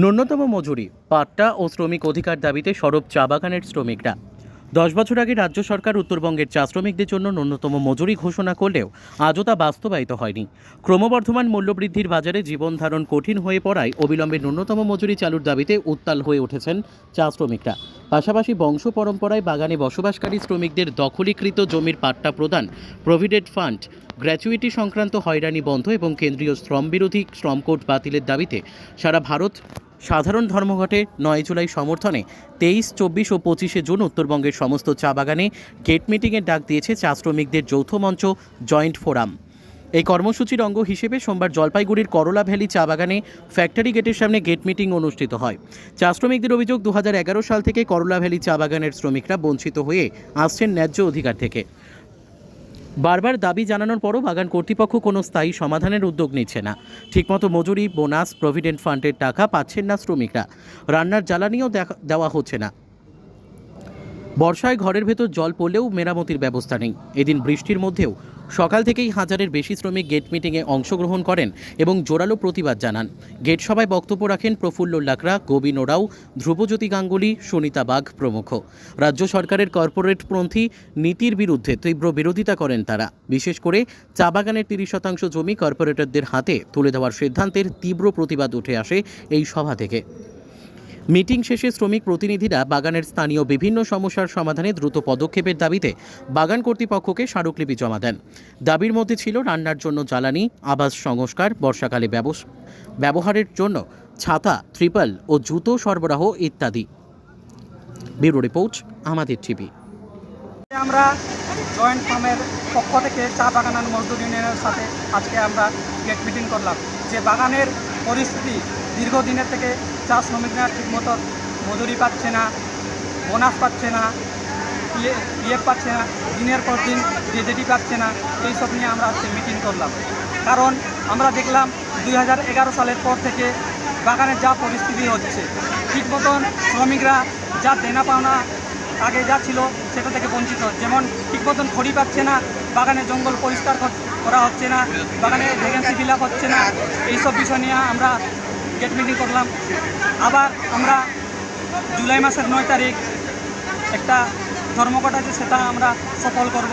ন্যূনতম মজুরি পাট্টা ও শ্রমিক অধিকার দাবিতে সরব চা বাগানের শ্রমিকরা। দশ বছর আগে রাজ্য সরকার উত্তরবঙ্গের চা শ্রমিকদের জন্য ন্যূনতম মজুরি ঘোষণা করলেও আজও তা বাস্তবায়িত হয়নি। ক্রমবর্ধমান মূল্যবৃদ্ধির বাজারে জীবন ধারণ কঠিন হয়ে পড়ায় অবিলম্বে ন্যূনতম মজুরি চালুর দাবিতে উত্তাল হয়ে উঠেছেন চা শ্রমিকরা। পাশাপাশি বংশ পরম্পরায় বাগানে বসবাসকারী শ্রমিকদের দখলীকৃত জমির পাট্টা প্রদান, প্রভিডেন্ট ফান্ড, গ্র্যাচুইটি সংক্রান্ত হয়রানি বন্ধ এবং কেন্দ্রীয় শ্রম বিরোধী শ্রম কোড বাতিলের দাবিতে সারা ভারত সাধারণ ধর্মঘটে নয় জুলাই সমর্থনে তেইশ, চব্বিশ ও পঁচিশে জুন উত্তরবঙ্গের সমস্ত চা বাগানে গেট মিটিংয়ের ডাক দিয়েছে চা শ্রমিকদের যৌথ মঞ্চ জয়েন্ট ফোরাম। এই কর্মসূচির অঙ্গ হিসেবে সোমবার জলপাইগুড়ির করলা ভ্যালি চা বাগানে ফ্যাক্টরি গেটের সামনে গেট মিটিং অনুষ্ঠিত হয়। চা শ্রমিকদের অভিযোগ দু হাজার এগারো সাল থেকে করলা ভ্যালি চা বাগানের শ্রমিকরা বঞ্চিত হয়ে আসছেন ন্যায্য অধিকার থেকে। বারবার দাবি জানানোর পরও বাগান কর্তৃপক্ষ কোনো স্থায়ী সমাধানের উদ্যোগ নিচ্ছে না। ঠিকমতো মজুরি, বোনাস, প্রভিডেন্ট ফান্ডের টাকা পাচ্ছেন না শ্রমিকরা। রান্নার জ্বালানিও দেওয়া হচ্ছে না। বর্ষায় ঘরের ভেতর জল পড়লেও মেরামতির ব্যবস্থা নেই। এদিন বৃষ্টির মধ্যেও সকাল থেকেই হাজারের বেশি শ্রমিক গেট মিটিংয়ে অংশগ্রহণ করেন এবং জোরালো প্রতিবাদ জানান। গেট সভায় বক্তব্য রাখেন প্রফুল্ল লাকড়া গোবিন ওরাও ধ্রুবজ্যোতি গাঙ্গুলি, সুনিতা বাঘ প্রমুখ। রাজ্য সরকারের কর্পোরেটপন্থী নীতির বিরুদ্ধে তীব্র বিরোধিতা করেন তারা। বিশেষ করে চা বাগানের তিরিশ শতাংশ জমি কর্পোরেটরদের হাতে তুলে দেওয়ার সিদ্ধান্তের তীব্র প্রতিবাদ উঠে আসে এই সভা থেকে। মিটিং শেষে শ্রমিক প্রতিনিধিরা বাগানের স্থানীয় বিভিন্ন সমস্যার সমাধানে দ্রুত পদক্ষেপের দাবিতে বাগান কর্তৃপক্ষকে স্মারকলিপি জমা দেন। দাবির মধ্যে ছিল রান্নার জন্য জ্বালানি, আবাস সংস্কার, বর্ষাকালে ব্যবহারের জন্য ছাতা, ত্রিপল ও জুতো সরবরাহ ইত্যাদি। ব্যুরো রিপোর্ট, আমাদের টিভি। আমরা জয়েন্ট ফার্মের পক্ষ থেকে চা বাগান মজদুর ইউনিয়নের সাথে আজকে আমরা গেট মিটিং করলাম। যে বাগানের পরিস্থিতি দীর্ঘদিনের থেকে চা শ্রমিকরা ঠিকমতো মজুরি পাচ্ছে না, বোনাস পাচ্ছে না ইয়ে ইয়ে পাচ্ছে না, দিনের পর দিন জেজেটি পাচ্ছে না, এইসব নিয়ে আমরা আজকে মিটিং করলাম। কারণ আমরা দেখলাম দু হাজার এগারো সালের পর থেকে বাগানের যা পরিস্থিতি হচ্ছে ঠিক মতন শ্রমিকরা যা দেনা পাওনা আগে যা ছিল সেটা থেকে বঞ্চিত, যেমন ঠিক মতন খড়ি পাচ্ছে না, বাগানে জঙ্গল পরিষ্কার করা হচ্ছে না, বাগানে ভ্যাকেন্সি ফিল হচ্ছে না, এইসব বিষয় নিয়ে আমরা গেট মিটিং করলাম। আবার আমরা জুলাই মাসের নয় তারিখ একটা ধর্মঘট আছে সেটা আমরা সফল করব।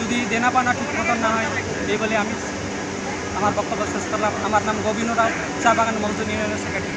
যদি দেনা পানা ঠিক মতন না হয়, এই বলে আমি আমার বক্তব্য শেষ করলাম। আমার নাম গোবিন্দ রাও, চা বাগান মজদুর ইউনিয়নের সেক্রেটারি